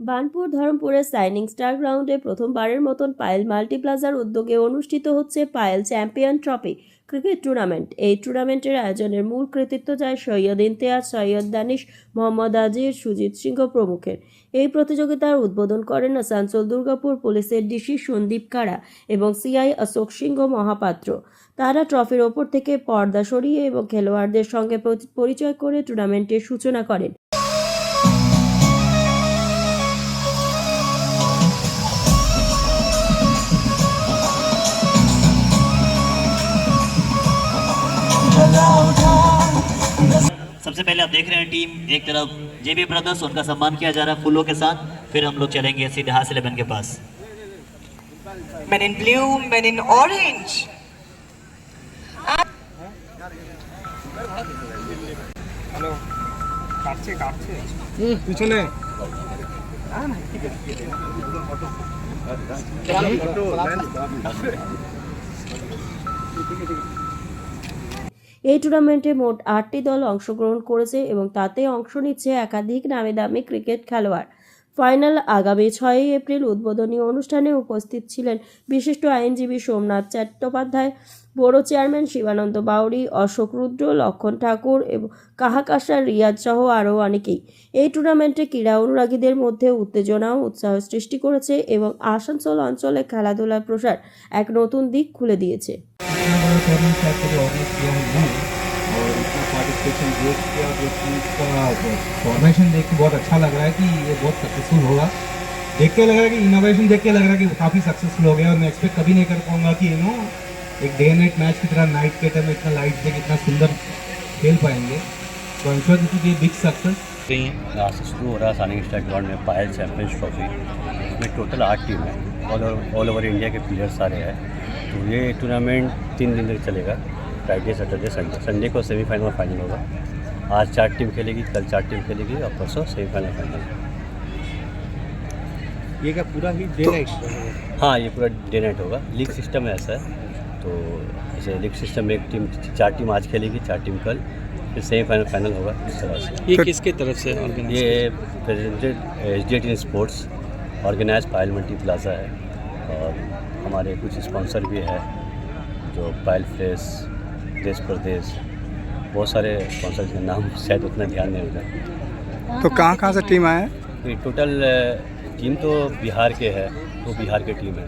Banpur ধরমপুরের signing star গ্রাউন্ডে প্রথমবারের মতন পায়েল মাল্টিপ্লাজার উদ্যোগে অনুষ্ঠিত হচ্ছে Payel champion trophy cricket tournament. এই টুর্নামেন্টের আয়োজনের মূল কৃতিত্ব যায় সৈয়দ ইমতিয়াজ সৈয়দ দানিশ, মোহাম্মদ আজির সুজিত সিংহ প্রমুখের। এই প্রতিযোগিতার উদ্বোধন করেন আসানসোল দুর্গাপুর পুলিশের ডিসি সন্দীপ কারা এবং সিআই অশোক সিংহ মহাপাত্র। তারা ট্রফির ওপর থেকে পর্দা সরিয়ে এবং খেলোয়াড়দের সঙ্গে পরিচয় করে টুর্নামেন্টের সূচনা করেন। सबसे पहले आप देख रहे हैं टीम एक तरफ जेबी ब्रदर्स उनका सम्मान किया जा रहा है फूलों के साथ फिर हम लोग चलेंगे सीधे हास इलेवन के पास men in blue, men in orange. পিছনে এই টুর্নামেন্টে মোট আটটি দল অংশগ্রহণ করেছে এবং তাতে অংশ নিচ্ছে একাধিক নামে দামি ক্রিকেট খেলোয়াড়। ফাইনাল আগামী ছয়ই এপ্রিল উদ্বোধনী অনুষ্ঠানে উপস্থিত ছিলেন বিশিষ্ট আইনজীবী সোমনাথ চট্টোপাধ্যায়, বড় চেয়ারম্যান শিবানন্দ বাউরি অশোক রুদ্র, লক্ষণ ঠাকুর এবং কাহাকাশার রিয়াজ সহ আরও অনেকেই। এই টুর্নামেন্টে ক্রীড়া অনুরাগীদের মধ্যে উত্তেজনা ও উৎসাহ সৃষ্টি করেছে এবং আসানসোল অঞ্চলে খেলাধুলার প্রসার এক নতুন দিক খুলে দিয়েছে। फॉर्मेशन देख के बहुत अच्छा लग रहा है कि ये बहुत सक्सेसफुल होगा। देख के लग रहा है कि इनोवेशन देख के लग रहा है कि काफ़ी सक्सेसफुल हो गया और मैं एक्सपेक्ट कभी नहीं कर पाऊँगा कि यू नो एक डे नाइट मैच की तरह नाइट के टाइम इतना लाइट देख, इतना सुंदर खेल पाएँगे। तो I sure this big success यहाँ शुरू हो रहा है सानिंग स्टार ग्राउंड में पायल चैम्पियंस ट्रॉफी। इसमें टोटल आठ टीम है। ऑल ओवर इंडिया के प्लेयर्स सारे हैं। तो ये टूर्नामेंट तीन दिन तक चलेगा फ्राइडे सैटरडे संडे संडे को सेमीफाइनल और फाइनल होगा। आज चार टीम खेलेगी कल चार टीम खेलेगी और परसों सेमीफाइनल फाइनल ये क्या पूरा ही डे नाइट हाँ ये पूरा डे नाइट होगा। लीग सिस्टम है ऐसा। है तो जैसे लीग सिस्टम में एक टीम चार टीम आज खेलेगी चार टीम कल। फिर सेमीफाइनल फाइनल होगा। इस तरह से। ये किसके तरफ़ से ये presented H D sports organise Payal multi plaza है और हमारे कुछ स्पॉन्सर भी है जो पायल फ्रेस देश प्रदेश बहुत सारे स्पॉन्सर के नाम शायद उतना ध्यान नहीं होगा। तो कहाँ कहाँ से टीम आए टोटल टीम तो बिहार के है वो तो बिहार के टीम है।